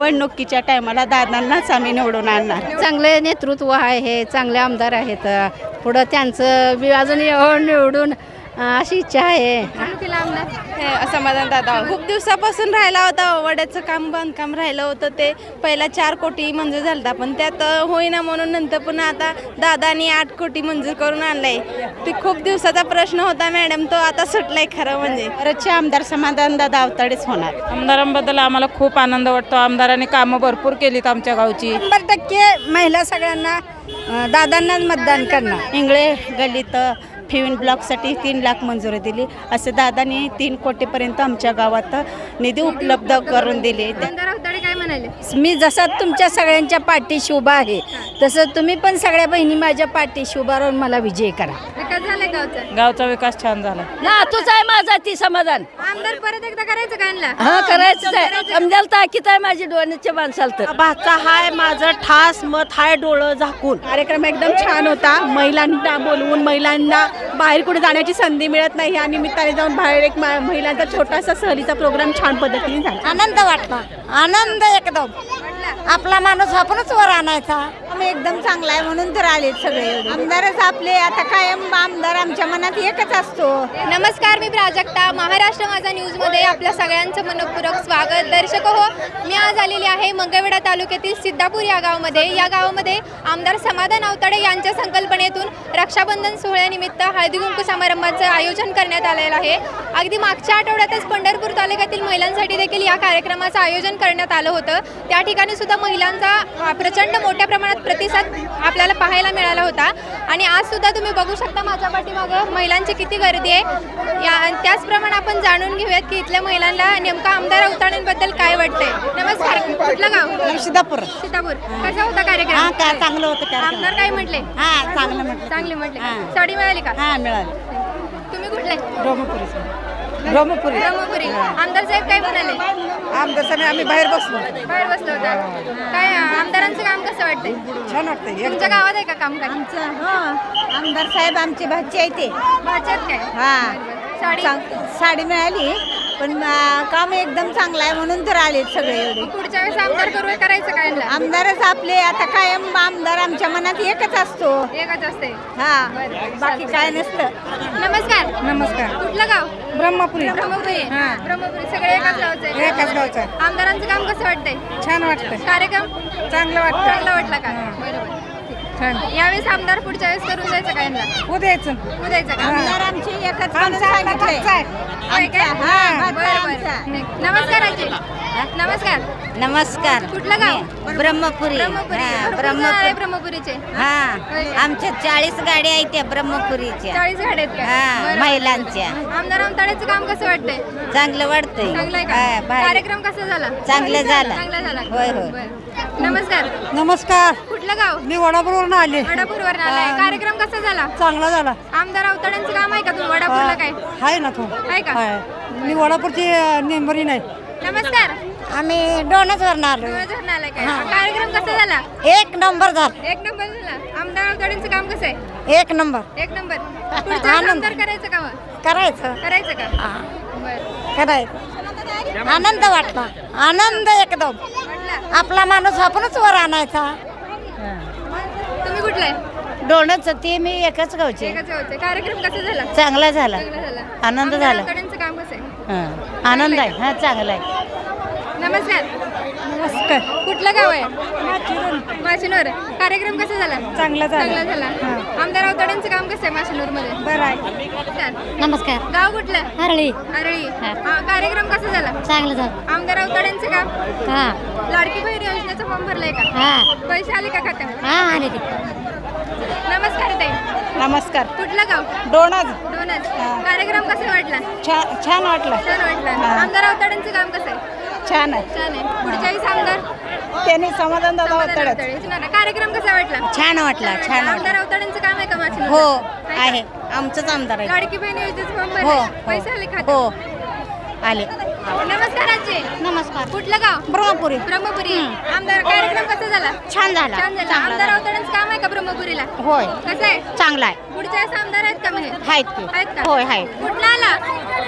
निवडणुकीच्या टायमाला दादांनाच आम्ही निवडून आणणार. चांगले नेतृत्व आहे चांगले आमदार आहेत. पुढं त्यांचं बी अजून एवढं निवडून अशी इच्छा आहे. समाधान दादा. खूप दिवसापासून राहिला होता वड्याचं काम बांधकाम राहिलं होतं ते. पहिला चार कोटी मंजूर झालं होता पण त्यात होईना म्हणून नंतर पुन्हा आता दादानी आठ कोटी मंजूर करून आणलाय. ते खूप दिवसाचा प्रश्न होता मॅडम. तो आता सुटलाय खरं म्हणजे. परतचे आमदार समाधान दादा अवताडेच होणार. आमदारांबद्दल आम्हाला खूप आनंद वाटतो. आमदारांनी कामं भरपूर केलीत आमच्या गावची. शंभर टक्के महिला सगळ्यांना दादांनाच मतदान करणार. इंगळे गल्लीत फिविन ब्लॉकसाठी तीन लाख मंजुरी दिली. असे दादांनी तीन कोटीपर्यंत आमच्या गावात निधी उपलब्ध करून दिले. काय म्हणाले? मी जसा तुमच्या सगळ्यांच्या पाठीशी उभा आहे तसं तुम्ही पण सगळ्या बहिणी माझ्या पाठीशी उभा राहून मला विजय करा. गावचा? गावचा विकास छान झाला. ना तूच आहे माझा ती समाधान. आमदार परत एकदा करायचं हा करायचं आहे. आहे माझी डोळ्याच्या माणसाला तर. भाचा हाय माझं ठास मत हाय डोळं झाकून. कार्यक्रम एकदम छान होता. महिलांना बोलवून महिलांना बाहेर कुठे जाण्याची संधी मिळत नाही. या निमित्ताने जाऊन बाहेर एक महिलांचा छोटासा सहलीचा प्रोग्राम छान पद्धतीने झाला. आनंद वाटला आनंद एकदम. आपला माणूस आपणच वर आणायचा. आम्ही एकदम चांगला आहे म्हणून तर आले सगळे. आमदारच आपले आता कायम आमदार आमच्या मनात एकच असतो. नमस्कार मी प्राजक्ता. महाराष्ट्र माझा न्यूजमध्ये आपल्या सगळ्यांचं मनपूर्वक स्वागत. दर्शक हो मी आज आलेली आहे मंगळवेढा तालुक्यातील सिद्धापूर या गावामध्ये. या गावामध्ये आमदार समाधान आवताडे यांच्या संकल्पनेतून रक्षाबंधन सोहळ्यानिमित्त हळदी कुंकू समारंभाचं आयोजन करण्यात आलेलं आहे. अगदी मागच्या आठवड्यातच पंढरपूर तालुक्यातील महिलांसाठी देखील या कार्यक्रमाचं आयोजन करण्यात आलं होतं. त्या ठिकाणी सुद्धा महिलांचा अ, प्रचंड मोठ्या प्रमाणात प्रतिसाद आपल्याला पाहायला मिळाला होता. आणि आज सुद्धा तुम्ही बघू शकता माझ्या पाठीमागं महिलांची किती गर्दी आहे. या त्याचप्रमाणे आपण जाणून घेऊयात की इथल्या महिलांना नेमका आमदार अवताड्यांबद्दल काय वाटतंय. नमस्कार. कुठलं गाव? सिद्धापूर सीतापूर. कसा होता कार्यक्रम? चांगलं होतं आमदार काय म्हटले? हा चांगलं म्हटलं. चांगले म्हटले. साडी मिळाली का? हा मिळालं. तुम्ही कुठले? ब्रह्मपुरी. ब्रह्मपुरी. आमदार साहेब काय म्हणाले? आमदार साहेब आम्ही बाहेर बसलो. बाहेर बसलो होता. काय आमदारांचं काम कसं वाटतंय? छान वाटतंय तुमच्या गावात आहे का काम काय आमदार साहेब आमचे भाची आहे ते. भाच्यात काय? हा. साडी? चांग- साडी मिळाली पण आ, काम एकदम चांगलं आहे म्हणून तर आले सगळे एवढे. पुढच्या वेळेस आमदार करू करायचं काय यांना? आमदारच आपले आता कायम आमदार आमच्या मनात एकच असतो. एकच असते हा. बाकी काय नसतं. नमस्कार. नमस्कार. कुठलं गाव? ब्रह्मपुरी. ब्रह्मपुरी. ब्रह्मपुरी. सगळे एकाच गावचं आहे एकाच गावचं आहे. आमदारांचं काम कसं वाटतंय? छान वाटतं कार्यक्रम? चांगलं वाटतं चांगला वाटला का? बरोबर. यावेळेस आमदार पुढच्या वेळेस करून जायचं का यांना? उद्याचं. उद्यायचं का? आमदार आमचे एकच म्हणून सांगितलंय होय काय? हा, बरं, बरं. आमचा. नमस्कार आजी. नमस्कार. नमस्कार. कुठलं गाव? ब्रह्मपुरी. ब्रह्मपुरी. हा, भरपूर जण आले ब्रह्मपुरी ब्रह्मपुरीचे. हा आमच्या चाळीस गाड्या आहेत त्या ब्रह्मपुरीच्या. चाळीस गाड्या आहेत हा बरं. महिलांच्या. आमदार आमदाराचं काम कसं वाटतंय? चांगलं वाटतंय. हा, का? भारी. कार्यक्रम कसा झाला? चांगलं झाला. चांगला झाला. होय, होय. बरं. नमस्कार. नमस्कार. कुठलं गाव? मी वडापूरवरून आले. वडापूरवर आलाय. कार्यक्रम कसा झाला? चांगला झाला. आमदार अवताड्यांचं काम आहे का तुम्ही? वडापूरला काय? आहे ना तो. आहे का? मी वडापूरची नेंबरी नाही. नमस्कार. आम्ही डोनच वरून आलो. तुम्ही झरण आलाय काय? कार्यक्रम कसा झाला? एक नंबर झाला. एक नंबर झाला. आमदार अवताड्यांचं काम कसं आहे? एक नंबर. एक नंबर. पुढच्या वेळेस आमदार करायचं का मग? करायचं. करायचं का? बरं. करायचं. आनंद वाटला. आनंद एकदम. आपला माणूस आपणच वर आणायचा. तुम्ही कुठला? आहे डोनच ते मी एकच गावचे. एकाच गावचे. कार्यक्रम कसा झाला? चांगला झाला. चांगला झाला. आनंद आमदार झाला. अवताड्यांचं काम कसं आहे? आनंद आहे. हा चांगला आहे. नमस्कार. कुठलं गाव आहे? माशिनूर कार्यक्रम कसा झाला? चांगला झाला. चांगला झाला. आमदार अवताड्यांचं काम कसं आहे माशिनूरमध्ये बरं आहे. नमस्कार. गाव कुठलं? हरळी. अरळी हा, कार्यक्रम कसा झाला? चांगलं झालं. आमदार अवताड्यांचं काम? हा. लाडकी बहीण योजनेचा फॉर्म भरलाय का? हा. पैसे आले का खात्यावर? हा आले ते नमस्कार ताई. नमस्कार. कुठलं गाव? डोनाज दोनच कार्यक्रम कसा वाटला? छान छान वाटलं. छान वाटलं. आमदार अवताड्यांचं काम कसं आहे? छान आहे. छान आहे. पुढच्या वेळेस आमदार त्यांनी समाधान दादा अवताडे कार्यक्रम कसा वाटला? छान वाटला छान आमदार अवताड्यांचं काम आहे का माझ्या हो आहे. आमचंच आमदार आहे. लाडकी बहीण योजनेचं फॉर्म हो, हो. पैसे आले हो. खात्यात आले. नमस्कार आजी. नमस्कार. कुठलं गाव? ब्रह्मपुरी. ब्रह्मपुरी. आमदार कार्यक्रम कसा झाला? छान झाला. छान झाला. चांगला आमदार. अवतड्यांचं काम आहे का ब्रह्मपुरीला? होय. कसं आहे? चांगला आहे. पुढच्या वेळेस आमदार आहेत का हे? आहेत की. आहेत का? होय आहे कुठला आला?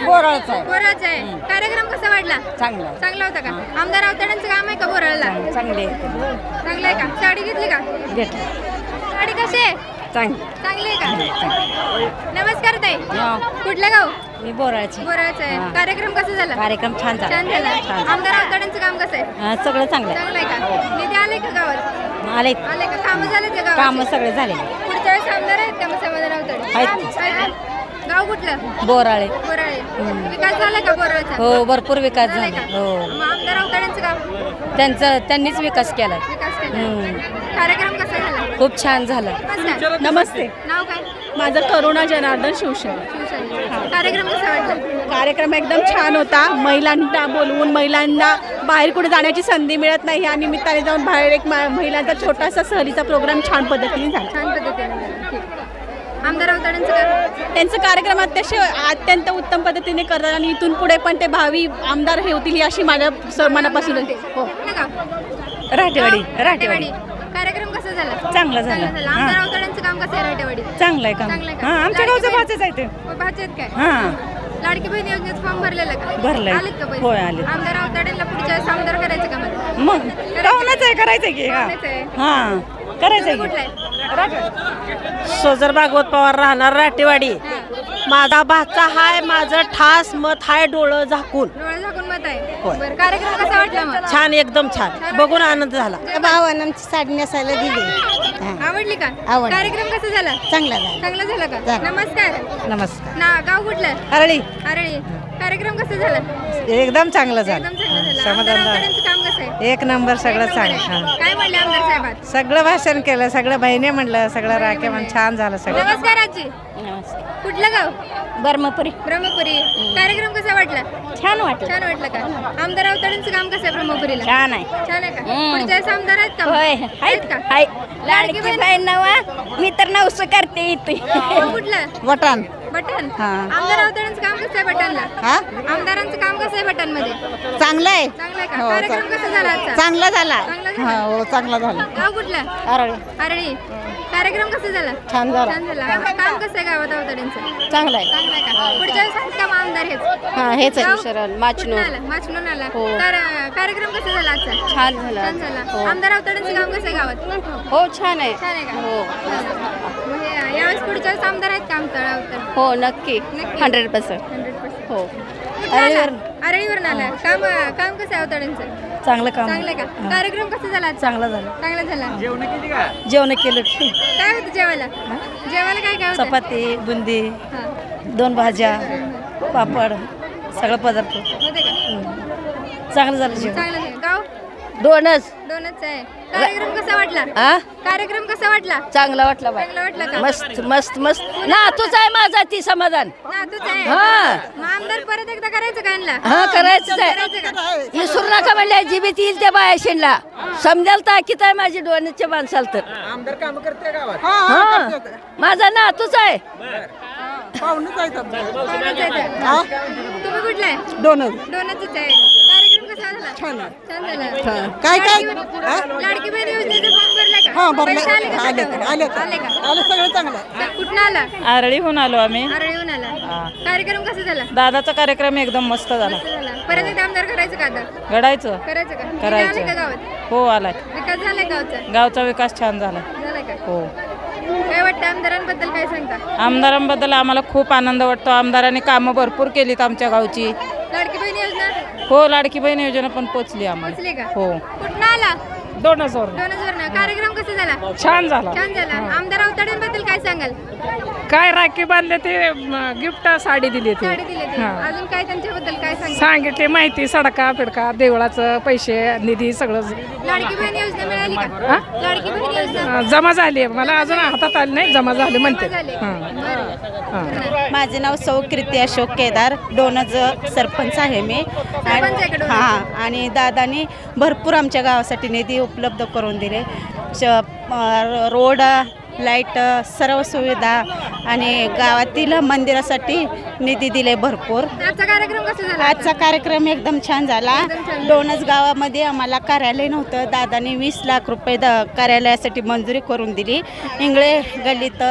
बोराळचा आहे. बोराचा आहे. कार्यक्रम कसा वाटला चांगला. चांगला होता का? आमदार अवतड्यांचं काम आहे का बोराळला? चांगले चांगलं आहे. का? साडी घेतली का? घेतले. साडी कशी आहे? चांगले. चांगली आहे का? नमस्कार ताई. कुठलं गाव? मी बोराळचे. आहे. कार्यक्रम कसा झाला? कार्यक्रम छान झाला. छान झाला. छान आमदार काम कसं आहे? हा, सगळं चांगलं आहे. चांगलं आहे का? निधी आले का गावात? आले आले का? कामं झाले गावात? काम सगळे झाले पुढच्या वेळेस आमदार आहेत का मग समाधान अवतडे आहेत. आहेत. गाव कुठलं? बोराळे. बोराळे. विकास झाला का बोराळचा? हो भरपूर विकास झालाय झाला. का? हो. मग आमदार गाव? त्यांचं त्यांनीच विकास केला विकास केला कार्यक्रम कसा झाला? खूप छान झाला. नमस्कार. नमस्ते. नाव काय? माझं करुणा जनार्दन शिवसेना. शिवसेना. कार्यक्रम कसा वाटला? कार्यक्रम एकदम छान होता. महिलांना बोलवून महिलांना बाहेर कुठे जाण्याची संधी मिळत नाही. या निमित्ताने जाऊन बाहेर एक मा- महिलांचा छोटासा सहलीचा प्रोग्राम छान पद्धतीने झाला. छान पद्धतीने झाला. ठीक. आमदार अवतड्यांचं काय? त्यांचं कार्यक्रम अत्यंत अत्यंत उत्तम पद्धतीने करतात आणि इथून पुढे पण ते भावी आमदार हे होतील ही अशी माझ्या स- मनापासून हो. कुठलं गाव राठेवाडी. राटेवाडी कार्यक्रम कसा झाला? चांगला झाला. आमदार अवतड्यांचं काम कसं आहे चांगलं आहे काम. चांगलं आहे का? हा आमच्या लाडकी गावचं भाचेच आहे ते. हो, काय? हा. लाडकी बहीण फॉर्म भरलेलं का? भरलंय. आलेत का पैसे? होय, आलेत. आमदार अवतड्यांना पुढच्या वेळेस आमदार करायचं का मला मग राहूनच आहे करायचं की हा. करायचं आहे. हा करायचं कुठलं की. आहे? सोजर भागवत पवार राहणार राटेवाडी हा. माझा भाचा हाय माझं ठास मत हाय डोळं झाकून. डोळे झाकून मत आहे. होय. बरं कार्यक्रम कसा वाटला मग? छान एकदम छान. बघून आनंद झाला. भावानं आमची साडी नेसायला दिली. आवडली का? आवडली. कार्यक्रम कसा झाला? चांगला झाला. चांगला झाला का? झाला. नमस्कार. नमस्कार. ना गाव कुठलं? अरळी. अरळी. कार्यक्रम कसा झाला? एकदम चांगलं झालं. एकदम चांगला झाला. समाधान आमदार झालं. अवतड्यांचं काम एक नंबर सगळं चांगलं हा. काय म्हणले आमदार साहेबात? सगळं भाषण केलं सगळं बहिणी म्हणलं सगळं राखे म्हण छान झालं सगळं. नमस्कार आजी. कुठलं गाव? ब्रह्मपुरी. ब्रह्मपुरी. कार्यक्रम कसा वाटला? छान वाटलं. छान वाटलं का? आमदार अवतड्यांचं काम कसं आहे ब्रह्मपुरीला? छान आहे. छान आहे का? पुढच्या वेळेस आमदार आहेत का? होय. आहेत. का? हाय लाडकी बहीण? नवा. मी तर नवस करते इथे. गाव कुठलं? वटाण. बटन? हा. आमदार अवतड्यांचं काम कसं आहे बटनला? हा? आमदारांचं काम कसं आहे बटनमध्ये चांगलं आहे. चांगलं आहे का? हो, कार्यक्रम कसा झाला आजचा? चांगला झाला. चांगला हा झाला? हो चांगला झाला. गाव कुठलं? अरळी अरळी कार्यक्रम कसा झाला? छान झाला. छान झाला. काम कसं आहे गावात अवतड्यांचं? चांगला आहे. चांगलं आहे का? पुढच्या वेळेस आहेत का मग आमदार हेच? हा हेच? आहे शरण माचनूर. कुठनं आला? आला. तर कार्यक्रम कसा झाला आजचा? छान झाला. छान झाला. आमदार अवतड्यांचं काम कसं आहे गावात? हो छान आहे. छान आहे का? हो. मग हे यावेळेस पुढच्या वेळेस आमदार आहेत का आमदार अवतड? हो नक्की. नक्की. हंड्रेड पर्सेंट हंड्रेड पर्सेंट हो. अरळीवरून आला काम काम कसं आहे अवतड्यांचं? चांगलं काम. चांगलं आहे का कार्यक्रम कसा झाला आजचा? चांगलं झालं. चांगला झाला. जेवण केलं काय होतं जेवायला? जेवायला काय काय होतं? चपाती बुंदी हा. दोन भाज्या पापड सगळं पदार्थ. होते का? चांगलं झालं जेवण. चांगलं आहे गाव? दोनच दोनच आहे. कार्यक्रम कसा वाटला? आ? कार्यक्रम कसा वाटला? चांगला वाटला बाय चांगला वाटला का? मस्त मस्त मस्त. ना तूच आहे माझा ती समाधान. ना तूच आहे. हा. मग आमदार परत एकदा करायचं का यांना? हा करायचंच आहे. विसरू नका म्हणल्या जीबीत येईल त्या समजाल ताकीत आहे माझी डोण्याच्या माणसाला तर. आमदार काम करते माझा ना तूच आहे. पाहुणच आहे तर. तुम्ही कुठला? आहे दोनच. दोनच आहे. कार्यक्रम कसा झाला? छान छान झाला. काय काय? लाडकी बहीण- लाडकी बहीण योजनेचा फॉर्म भरला का? हा, भरला. पैसे आले का आले, खात्यावर? आले. आले का? आलं सगळं चांगलं. कुठनं आला? आरळीहून आलो आम्ही. आरळीहून आला. कार्यक्रम कसा झाला? दादाचा कार्यक्रम एकदम मस्त झाला. परत एकदा आमदार करायचं का आता? घडायचं. करायचं का? करायचं. आले का गावात? हो आलाय. विकास झालाय गावचा? गावचा विकास छान झाला. झालाय का? हो. काय वाटतं आमदारांबद्दल काय सांगता? आमदारांबद्दल आम्हाला खूप आनंद वाटतो. आमदारांनी कामं भरपूर केलीत आमच्या गावची. लाडकी बहीण हो लाडकी बहीण योजना पण पोचली आम्हाला. पोचली का? हो. कुठनं आला? दोनच वर दोन हजार कार्यक्रम कसा झाला? छान झाला. छान झाला. आमदार अवताड्यांबद्दल काय सांगाल? काय राखी बांधले ते गिफ्ट साडी दिली साडी दिली ते. अजून काय त्यांच्याबद्दल काय सांगाल? सांगितले माहिती सडका फिडका देवळाचं पैसे निधी सगळं. लाडकी बहीण योजना मिळाली का? लाडकी बहीण योजना. जमा झाली मला अजून हातात आली नाही जमा झाले बरं. माझे नाव सौ कीर्ती अशोक केदार डोनज सरपंच आहे मी? हां आणि दादानी भरपूर आमच्या गावासाठी निधी उपलब्ध करून दिले. श रोड लाइट सर्व सुविधा आणि गावातील मंदिरासाठी निधी दिले भरपूर. आजचा कार्यक्रम कसा झाला? आजचा कार्यक्रम एकदम छान झाला. डोनस गावामध्ये आम्हाला कार्यालय नव्हतं. दादाने वीस लाख रुपये द कार्यालयासाठी मंजुरी करून दिली. इंगळे गल्लीत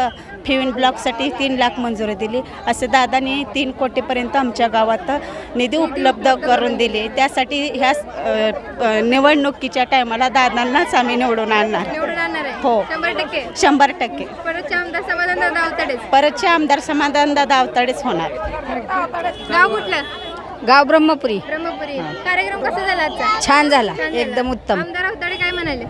फिविन ब्लॉकसाठी तीन लाख मंजुरी दिली. असे दादाने तीन कोटीपर्यंत आमच्या गावात निधी उपलब्ध करून दिले. त्यासाठी ह्या निवडणुकीच्या टायमाला दादांनाच आम्ही निवडून आणणार. हो. शंभर टक्के. शंभर टक्के. परतचे आमदार समाधान दादा अवतडेच परतचे आमदार समाधान दादा अवताडेच होणार. गाव कुठलं? गाव ब्रह्मपुरी. ब्रह्मपुरी. कार्यक्रम कसा झाला आजचा? छान झाला. छान झाला. एकदम उत्तम. आमदार अवतडे काय म्हणाले?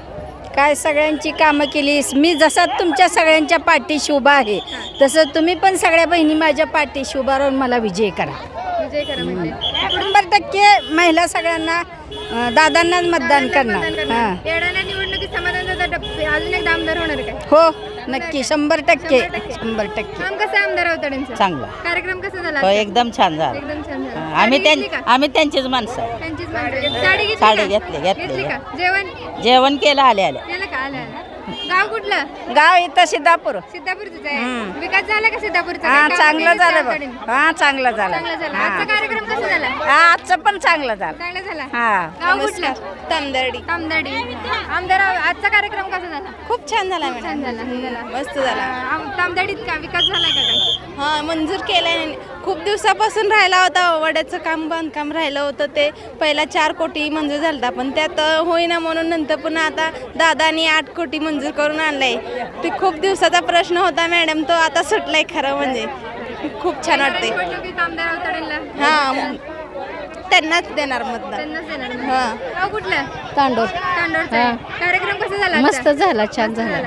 काय सगळ्यांची कामं केली. मी जसा तुमच्या सगळ्यांच्या पाठीशी उभा आहे तसं तुम्ही पण सगळ्या बहिणी माझ्या पाठीशी उभा राहून मला विजय करा. विजय करा म्हणजे. शंभर टक्के महिला सगळ्यांना अं, दादांनाच मतदान करणार. हां. येणाऱ्या निवडणुकीत समाधान अजून एकदा आमदार होणार काय? हो नक्की. शंभर टक्के. शंभर टक्के. शंभर टक्के. काम कसं आहे आमदार अवतड्यांचं चांगलं. कार्यक्रम कसा झाला हो आजचा? एकदम छान झालं. एकदम छान झाला. आम्ही साडी घेतली त्यां का? आम्ही त्यांचीच माणसं. आहे. त्यांचीच माणसं. साडी घेतली साडी का? घेतली, जेवण? जेवण केलं आले आले. केलं का? आलं आलं. गाव कुठलं? गाव इथं सिद्धापूर. सिद्धापूरच आहे. विकास झाला का सिद्धापूरचा? हा काय काम चांगलं केलं झालं हा चांगलं झालं चांगलं झालं. हा. आजचा कार्यक्रम कसा झाला? हा आजचं पण चांगलं झालं. चांगला झाला. हा. गाव कुठलं? तामदर्डी. तामदर्डी. आमदार आजचा कार्यक्रम कसा झाला? खूप छान झाला छान झाला झाला. मस्त झाला. तामदर्डीत का? विकास झालाय का काय हा मंजूर केलंय. खूप दिवसापासून राहिला होता वड्याचं काम बांधकाम राहिलं होतं ते. पहिला चार कोटी मंजूर झालता पण त्यात होईना म्हणून नंतर पुन्हा आता दादानी आठ कोटी मंजूर करून आणलंय. ते खूप दिवसाचा प्रश्न होता मॅडम तो आता सुटलाय खरं म्हणजे. खूप छान अवतडेंना हा त्यांनाच देणार मतदान. हा. कुठलं? तांडूर तांडोरचा आहे. कार्यक्रम कसा झाला? मस्त झाला छान झाला.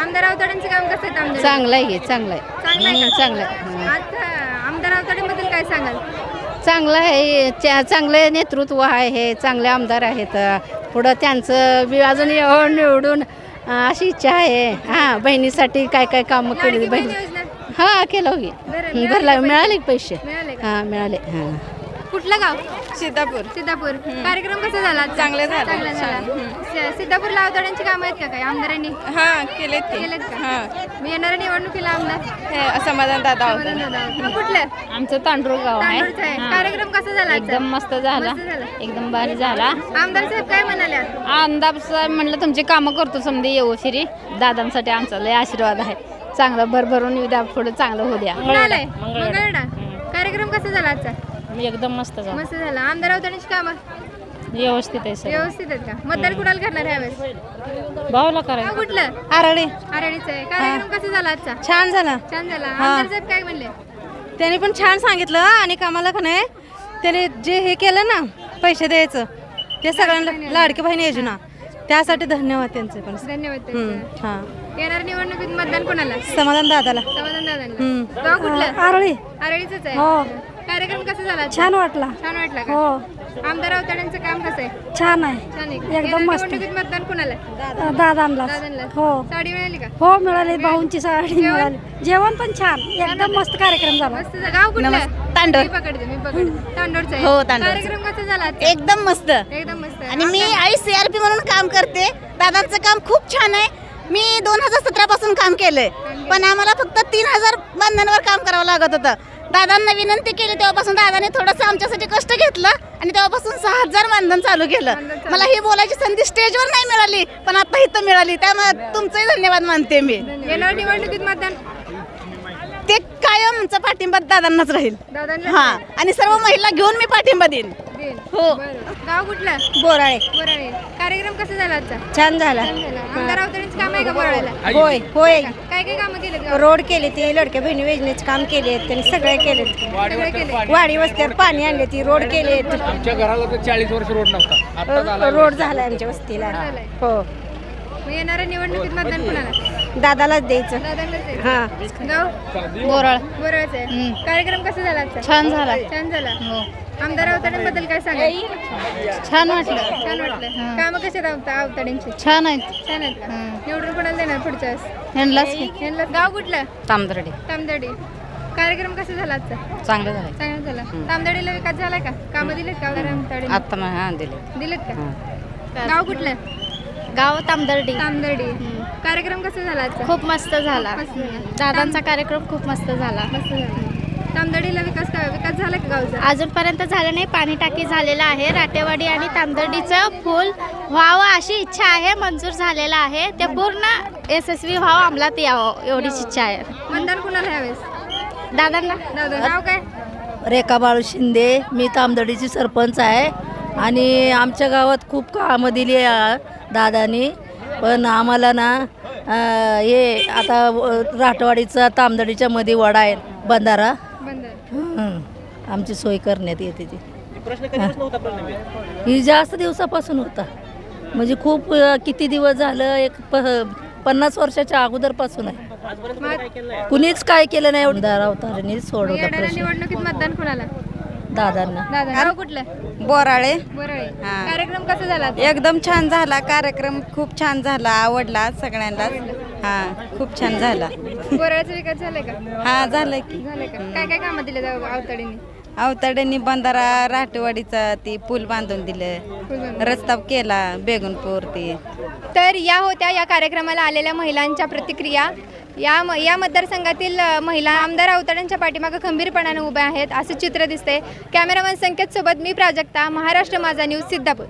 आमदार अवतड्यांचं काम कसं आहे तामदर्डी? चांगलं आहे चांगलं आहे. चांगलं आहे का? चांगलं आहे. आता आमदार अवतडेबद्दल काय सांगाल? चांगलं आहे चा- चांगलं नेतृत्व आहे हे चांगले आमदार आहेत. पुढं त्यांचं बी अजून एवढं निवडून अं, अशी इच्छा आहे. हां बहिणीसाठी काय काय कामं केली लाडकी बहीण बहिणी? योजना? हां केलं बरं, मिळाले भरला मिळाले पैसे. मिळाले का? हां मिळाले. हां. कुठलं गाव? सिद्धापूर सिद्धापूर कार्यक्रम कसा झाला आजचा? चांगले झाले. चांगला झाला. सिद्धापूरला अवतड्यांची कामं आहेत का काय आमदारांनी? हा केलेत केलेत का? मग येणाऱ्या निवडणुकीला आमदार? समाधान दादा समाधान दादा. मग कुठलं? आमचं तांडूर गाव आहे. कार्यक्रम कसा झाला आजचा? मस्त झाला. मस्त झाला. एकदम भारी झाला. आमदार साहेब काय म्हणाले? आमदार साहेब म्हणलं तुमचे कामं करतो समजे येऊ शिरी. दादांसाठी आमचा लय आशीर्वाद आहे. चांगलं भरभरून उद्या पुढे चांगलं होऊ द्या. कुठं आलाय मंगळवेढा. कार्यक्रम कसा झाला आजचा? एकदम मस्त झालं. मस्त झाला. आमदार अवतड्यांची कामं? व्यवस्थित आहे सर व्यवस्थित आहेत का? मतदान कुणाला करणार यावेळेस भाऊला गाव कुठलं? आरळे आरडीचं आहे. कार्यक्रम कसा झाला आजचा? छान झाला. छान झाला. आमदार साहेब काय म्हणले? त्याने पण छान सांगितलं आणि कामाला का नाही त्याने जे हे केलं ना पैसे द्यायचं ते सगळ्यांना लाडकी बहीण योजना. त्यासाठी धन्यवाद त्यांचे पण. धन्यवाद हम्म, त्यांचे. हा. येणार निवडणुकीत मतदान कोणाला? समाधान दादाला. समाधान दादांना हम्म. गाव कुठलं? आरळी आरळीच आहे. हो. कार्यक्रम कसा झाला? छान वाटला. छान वाटला का? हो. आमदार अवतड्यांचं काम कसं आहे? छान आहे. छान आहे का? एकदम मस्त. निवडणुकीत मतदान कोणाला? दादांना दादांना हो. साडी मिळाली का? हो मिळाली. भाऊंची साडी जेवण? मिळाली. जेवण पण छान. एकदम मस्त कार्यक्रम झाला. मस्त. गाव कुठलं? तांडोर. मी पकडते मी पकडते. तांडोरचं आहे. हो, तांडोरचं. कार्यक्रम कसा झाला आजचा? एकदम मस्त. एकदम मस्त. आहे. आणि मी आई सी आर पी म्हणून काम करते. दादांचं काम खूप छान आहे. मी दोन हजार सतरा पासून काम केलंय. पण आम्हाला फक्त तीन हजार बंधनावर काम करावं लागत होतं. दादांना विनंती केली तेव्हापासून दादाने थोडंसं आमच्यासाठी कष्ट घेतलं आणि तेव्हापासून सहा हजार मानधन चालू केलं. मला ही बोलायची संधी स्टेजवर नाही मिळाली पण आता इथं मिळाली. त्यामुळे तुमचंही धन्यवाद मानते मी. येणार निवडणुकीत मतदान ते कायमचा पाठिंबा दादांनाच राहील. दादांना हा. आणि सर्व महिला घेऊन मी पाठिंबा देईन. देईल. हो. बरं. गाव कुठलं? बोराळे. बोराळे. कार्यक्रम कसा झाला आजचा? छान झाला. छान झाला. आमदार अवतड्यांची काम आहे का बोराळ्याला? होय होय. काय काय कामं केलेत गावात? रोड केले ते लडक्या बहिणी योजनेचे काम केले त्यांनी सगळे केले. सगळे केले. वाडी वस्त्यावर पाणी आणले ती रोड केले. आमच्या घराला तर चाळीस वर्ष रोड नव्हता. आता झाला रोड झालाय आमच्या वस्तीला. झालाय. हो. मग येणाऱ्या निवडणुकीत मतदान कोणाला? दादालाच द्यायचं. आहे. हा. गाव? बोराळ. बोराळचं आहे. कार्यक्रम कसा झाला आजचा? छान झाला. छान झाला. आमदार अवतड्यांबद्दल काय सांगाल? छान वाटलं. छान वाटलं. काम कसे आहेत अवतड्यांची? छान आहेत. छान आहेत का? निवडून कोणाला देणार पुढच्या वेळेस? ह्यांनाच यांना गाव कुठलं? तामदर्डी. तामदडी कार्यक्रम कसा झाला आजचा? चांगलं झालं. चांगला झाला. तामदडीला विकास झाला का? कामं दिलेत का तामदडी आत्ता हां दिले दिलेत का? गाव कुठलं? गाव तामदर्डी. तामदडी कार्यक्रम कसा झाला आजचा? खूप मस्त झाला. मस्त झाला. दादांचा कार्यक्रम खूप मस्त झाला. मस्त झाला. तामदडीला विकास का विकास झाला का गावचा? अजूनपर्यंत झालं नाही. पाणी टाकी झालेलं आहे. राटेवाडी आणि तांदर्डीचं फुल व्हावं अशी इच्छा आहे. मंजूर झालेलं आहे. ते पूर्ण यशस्वी व्हावं अंमलात यावं एवढीच इच्छा आहे. मतदान कुणाला यावेळेस दादांना. दादा नाव काय? रेखा बाळू शिंदे. मी तामदडीची सरपंच आहे. आणि आमच्या गावात खूप कामं दिली आहे दादानी. पण आम्हाला ना हे आता राठवाडीचा तामदडीच्या मध्ये वडा आहे बंधारा. आमची सोय करण्यात येते ती. ही जास्त दिवसापासून होता. म्हणजे खूप किती दिवस झालं एक प पन्नास वर्षाच्या अगोदरपासून आहे. कुणीच काय केलं नाही आमदार अवतारांनी सोडवला निवडणुकीत मतदान कुणाला? दादांना. दादा नाव कुठलं? बोराळे. बरं हा. कार्यक्रम कसा झाला एकदम छान झाला. कार्यक्रम खूप छान झाला. आवडला सगळ्यांनाच हा खूप छान झाला. बोराळ्याचा विकास झालाय का? हा झालं की. झालंय का? काय काय कामं दिले अवताडीने? अवताड्यांनी बंधारा राठवाडीचा ती पूल बांधून दिलं. रस्ता केला बेगुनपूर ते तर या होत्या या कार्यक्रमाला आलेल्या महिलांच्या प्रतिक्रिया. या म- या मतदारसंघातील महिला आमदार अवताड्यांच्या पाठीमागं खंबीरपणाने उभ्या आहेत असं चित्र दिसते कॅमेरामॅन संकेतसोबत मी प्राजक्ता महाराष्ट्र माझा न्यूज सिद्धापूर.